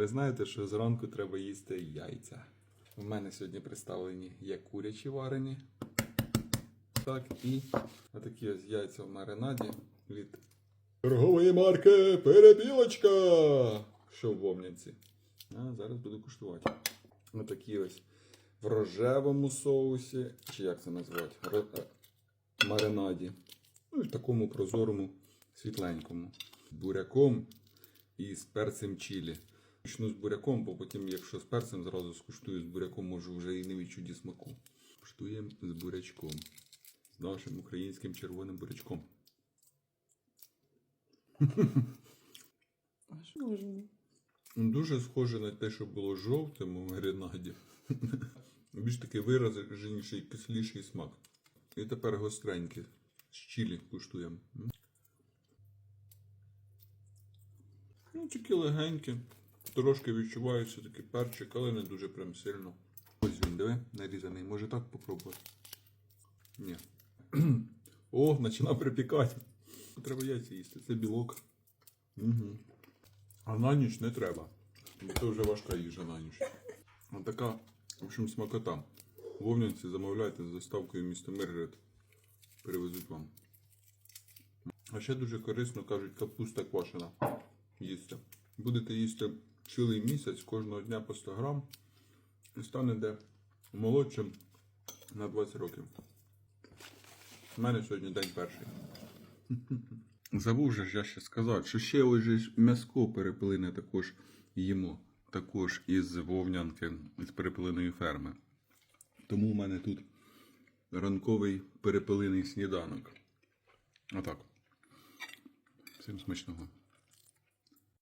ви знаєте, що зранку треба їсти яйця. У мене сьогодні представлені як курячі варені, так і отакі ось яйця в маринаді від торгової марки Перепілочка, що в Вовнянці. А зараз буду куштувати. Отакі ось в рожевому соусі, чи як це назвати? Ро- е, Маринаді. Ну і в такому прозорому світленькому. Буряком і з перцем чилі. Почну з буряком, бо потім, якщо з перцем зразу скуштую з буряком, можу вже і не відчуті смаку. Куштуємо з бурячком. З нашим українським червоним бурячком. Аж можна. Ну, Дуже схоже на те, що було жовтим у гренаді. Більш такий вираженіший, кисліший смак. І тепер гостренький. З чилі куштуємо. Ну, такі легенькі. Трошки відчувається такий перчик, але не дуже прям сильно. Ось він, диви, нарізаний. Може так попробувати? Ні. О, починав припікати. Треба яйця їсти. Це білок. Угу. А на ніч не треба. Бо це вже важка їжа на ніч. А така, в общем, смакота. Вовнянці замовляйте з доставкою міста Миргород. Перевезуть вам. А ще дуже корисно кажуть капуста квашена. Їсти. Будете їсти цілий місяць кожного дня по 100 грам і станете молодшим на 20 років. У мене сьогодні день перший. Забув же ж я ще сказати, що ще ось ж м'яско перепилине також їмо. Також із вовнянки, з перепилиної ферми. Тому у мене тут ранковий перепилиний сніданок. Отак. Всім смачного.